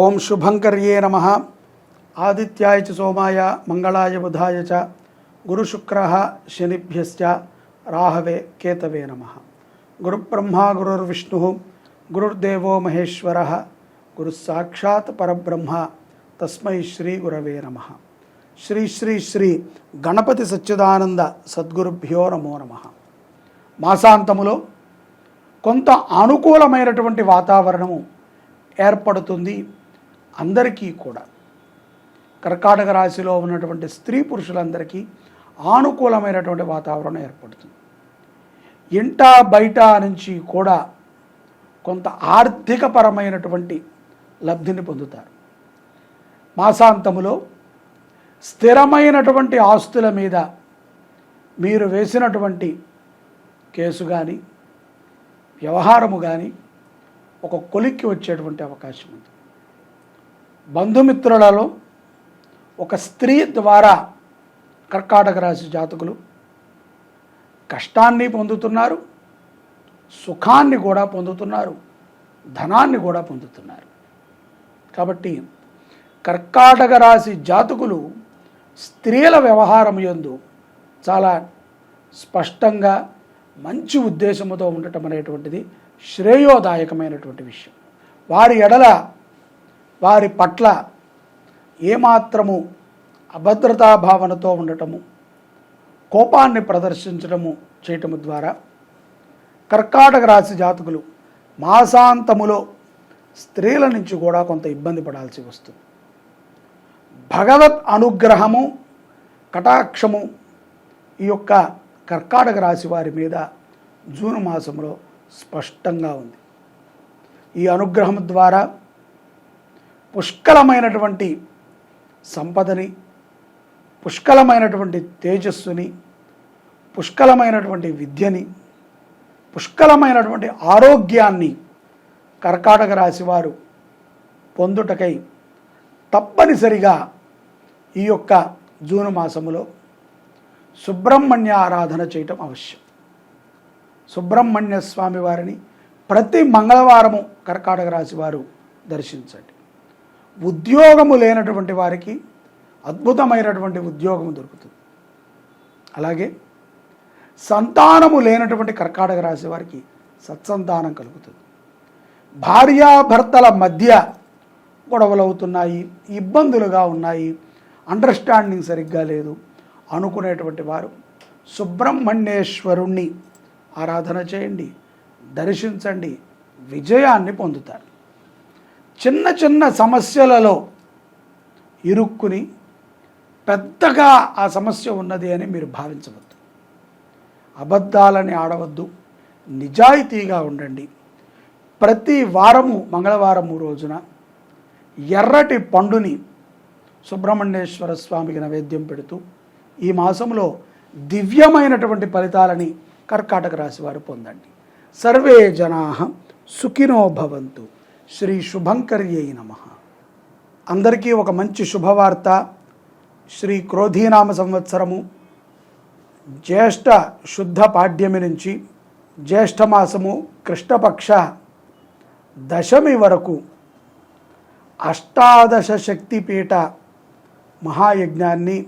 ఓం శుభంకర్యే నమ. ఆదిత్యాయ చ సోమాయ మంగళాయ బుధాయ చ గురుశుక్ర శనిభ్యశ్చ రాహవే కేతవే నమ. గురుబ్రహ్మ గురుర్విష్ణు గురుర్దేవో మహేశ్వర గురు సాక్షాత్ పరబ్రహ్మ తస్మై శ్రీ గురవే నమ. శ్రీ శ్రీ శ్రీ గణపతి సచ్చిదానంద సద్గురుభ్యో నమో నమ. మాసాంతములో కొంత అనుకూలమైనటువంటి వాతావరణము ఏర్పడుతుంది. అందరికీ కూడా. కర్కాటక రాశిలో ఉన్నటువంటి స్త్రీ పురుషులందరికీ ఆనుకూలమైనటువంటి వాతావరణం ఏర్పడుతుంది. ఇంట బయట నుంచి కూడా కొంత ఆర్థికపరమైనటువంటి లబ్ధిని పొందుతారు. మాసాంతములో స్థిరమైనటువంటి ఆస్తుల మీద మీరు వేసినటువంటి కేసు కానీ వ్యవహారము కానీ ఒక కొలిక్కి వచ్చేటువంటి అవకాశం ఉంది. బంధుమిత్రులలో ఒక స్త్రీ ద్వారా కర్కాటక రాశి జాతకులు కష్టాన్ని పొందుతున్నారు సుఖాన్ని కూడా పొందుతున్నారు ధనాన్ని కూడా పొందుతున్నారు. కాబట్టి కర్కాటక రాశి జాతకులు స్త్రీల వ్యవహారం యందు చాలా స్పష్టంగా మంచి ఉద్దేశముతో ఉండటం అనేటువంటిది శ్రేయోదాయకమైనటువంటి విషయం. వారి ఎడల వారి పట్ల ఏమాత్రము అభద్రతా భావనతో ఉండటము కోపాన్ని ప్రదర్శించడము చేయటము ద్వారా కర్కాటక రాశి జాతకులు మాసాంతములో స్త్రీల నుంచి కూడా కొంత ఇబ్బంది పడాల్సి వస్తుంది. భగవత్ అనుగ్రహము కటాక్షము ఈ యొక్క కర్కాటక రాశి వారి మీద జూన్ మాసంలో స్పష్టంగా ఉంది. ఈ అనుగ్రహం ద్వారా పుష్కలమైనటువంటి సంపదని పుష్కలమైనటువంటి తేజస్సుని పుష్కలమైనటువంటి విద్యని పుష్కలమైనటువంటి ఆరోగ్యాన్ని కర్కాటక రాశివారు పొందుటకై తప్పనిసరిగా ఈ యొక్క జూన్ మాసములో సుబ్రహ్మణ్య ఆరాధన చేయటం అవశ్యం. సుబ్రహ్మణ్య స్వామి వారిని ప్రతి మంగళవారము కర్కాటక రాశి వారు దర్శించండి. ఉద్యోగము లేనటువంటి వారికి అద్భుతమైనటువంటి ఉద్యోగము దొరుకుతుంది. అలాగే సంతానము లేనటువంటి కర్కాటక రాశి వారికి సత్సంతానం కలుగుతుంది. భార్యాభర్తల మధ్య గొడవలు అవుతున్నాయి ఇబ్బందులుగా ఉన్నాయి అండర్స్టాండింగ్ సరిగ్గా లేదు అనుకునేటువంటి వారు సుబ్రహ్మణ్యేశ్వరుణ్ణి ఆరాధన చేయండి దర్శించండి విజయాన్ని పొందుతారు. చిన్న చిన్న సమస్యలలో ఇరుక్కుని పెద్దగా ఆ సమస్య ఉన్నది అని మీరు భావించవద్దు. అబద్ధాలని ఆడవద్దు. నిజాయితీగా ఉండండి. ప్రతి వారము మంగళవారము రోజున ఎర్రటి పండుని సుబ్రహ్మణ్యేశ్వర స్వామికి నైవేద్యం పెడుతూ ఈ మాసంలో దివ్యమైనటువంటి ఫలితాలని కర్కాటక రాశి వారు పొందండి. సర్వే జనా సుఖినో భవంతు. శ్రీ శుభంకర్యై నమ. అందరికీ ఒక మంచి శుభవార్త. శ్రీ క్రోధీనామ సంవత్సరము జ్యేష్ఠ శుద్ధ పాడ్యమి నుంచి జ్యేష్ఠమాసము కృష్ణపక్ష దశమి వరకు అష్టాదశ శక్తిపీఠ మహాయజ్ఞాన్ని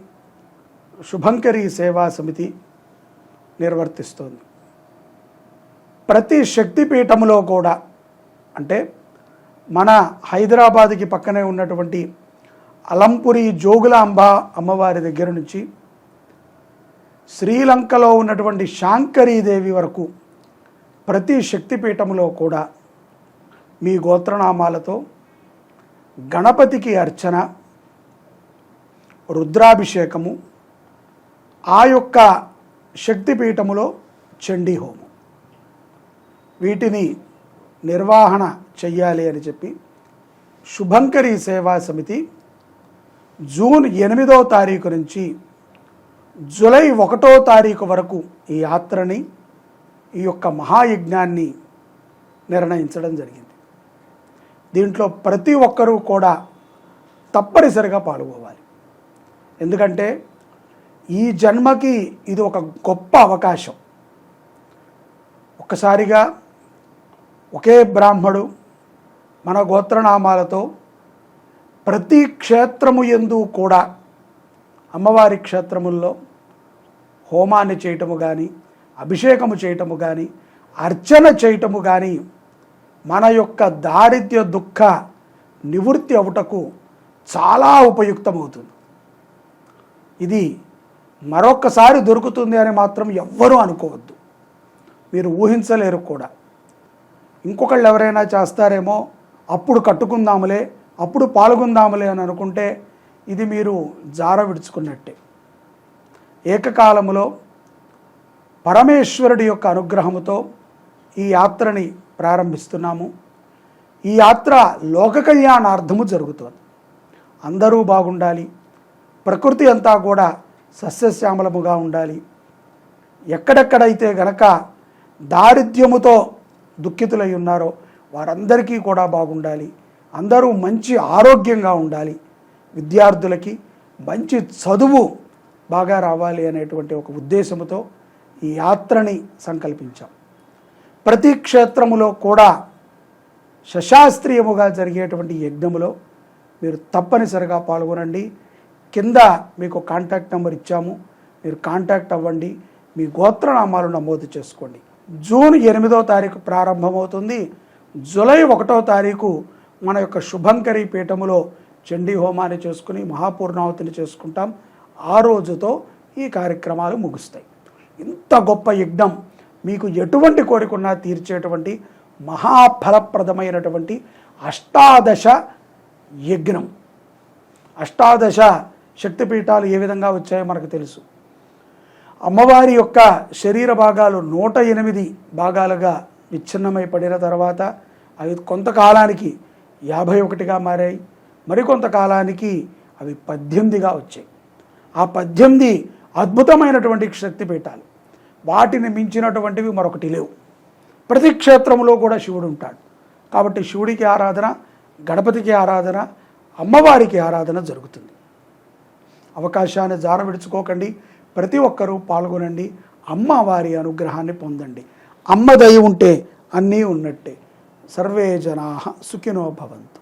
శుభంకరి సేవా సమితి నిర్వర్తిస్తోంది. ప్రతి శక్తిపీఠములో కూడా అంటే మన హైదరాబాద్కి పక్కనే ఉన్నటువంటి అలంపురి జోగులాంబ అమ్మవారి దగ్గర నుంచి శ్రీలంకలో ఉన్నటువంటి శాంకరీదేవి వరకు ప్రతి శక్తిపీఠములో కూడా మీ గోత్రనామాలతో గణపతికి అర్చన రుద్రాభిషేకము ఆ యొక్క శక్తిపీఠములో చండీ హోమం వీటిని నిర్వహణ చెయ్యాలి అని చెప్పి శుభంకరి సేవా సమితి జూన్ ఎనిమిదో తారీఖు నుంచి జూలై ఒకటో తారీఖు వరకు ఈ యాత్రని ఈ యొక్క మహాయజ్ఞాన్ని నిర్ణయించడం జరిగింది. దీంట్లో ప్రతి ఒక్కరూ కూడా తప్పనిసరిగా పాల్గొవాలి. ఎందుకంటే ఈ జన్మకి ఇది ఒక గొప్ప అవకాశం. ఒక్కసారిగా ఒకే బ్రాహ్మడు మన గోత్రనామాలతో ప్రతి క్షేత్రము ఎందు కూడా అమ్మవారి క్షేత్రముల్లో హోమాన్ని చేయటము కానీ అభిషేకము చేయటము కానీ అర్చన చేయటము కానీ మన యొక్క దారిద్ర్య దుఃఖ నివృత్తి అవుటకు చాలా ఉపయుక్తమవుతుంది. ఇది మరొక్కసారి దొరుకుతుంది అని మాత్రం ఎవ్వరూ అనుకోవద్దు. మీరు ఊహించలేరు కూడా. ఇంకొకళ్ళు ఎవరైనా చేస్తారేమో అప్పుడు కట్టుకుందాములే అప్పుడు పాల్గొందాములే అని అనుకుంటే ఇది మీరు జార విడుచుకున్నట్టే. ఏకకాలములో పరమేశ్వరుడి యొక్క అనుగ్రహముతో ఈ యాత్రని ప్రారంభిస్తున్నాము. ఈ యాత్ర లోక కళ్యాణార్థము జరుగుతుంది. అందరూ బాగుండాలి. ప్రకృతి అంతా కూడా సస్యశ్యామలముగా ఉండాలి. ఎక్కడెక్కడైతే గనక దారిద్ర్యముతో దుఃఖితులై ఉన్నారో వారందరికీ కూడా బాగుండాలి. అందరూ మంచి ఆరోగ్యంగా ఉండాలి. విద్యార్థులకి మంచి చదువు బాగా రావాలి అనేటువంటి ఒక ఉద్దేశంతో ఈ యాత్రని సంకల్పించాం. ప్రతి క్షేత్రములో కూడా శశాస్త్రీయముగా జరిగేటువంటి యజ్ఞములో మీరు తప్పనిసరిగా పాల్గొనండి. కింద మీకు కాంటాక్ట్ నెంబర్ ఇచ్చాము. మీరు కాంటాక్ట్ అవ్వండి. మీ గోత్రనామాలు నమోదు చేసుకోండి. జూన్ ఎనిమిదో తారీఖు ప్రారంభమవుతుంది. జూలై ఒకటో తారీఖు మన యొక్క శుభంకరి పీఠములో చండీ హోమాన్ని చేసుకుని మహాపూర్ణావతిని చేసుకుంటాం. ఆ రోజుతో ఈ కార్యక్రమాలు ముగుస్తాయి. ఇంత గొప్ప యజ్ఞం మీకు ఎటువంటి కోరికన్నా తీర్చేటువంటి మహాఫలప్రదమైనటువంటి అష్టాదశ యజ్ఞం. అష్టాదశ శక్తిపీఠాలు ఏ విధంగా వచ్చాయో మనకు తెలుసు. అమ్మవారి యొక్క శరీర భాగాలు నూట ఎనిమిది భాగాలుగా విచ్ఛిన్నమై పడిన తర్వాత అవి కొంతకాలానికి యాభై ఒకటిగా మారాయి. మరికొంతకాలానికి అవి పద్దెనిమిదిగా వచ్చాయి. ఆ పద్దెనిమిది అద్భుతమైనటువంటి శక్తిపీఠాలు. వాటిని మించినటువంటివి మరొకటి లేవు. ప్రతి క్షేత్రంలో కూడా శివుడు ఉంటాడు. కాబట్టి శివుడికి ఆరాధన గణపతికి ఆరాధన అమ్మవారికి ఆరాధన జరుగుతుంది. అవకాశాన్ని జార విడుచుకోకండి ప్రతి ఒక్కరూ పాల్గొనండి. అమ్మవారి అనుగ్రహాన్ని పొందండి. అమ్మ దయ ఉంటే అన్నీ ఉన్నట్టే. సర్వే జనా సుఖినో భవంతు.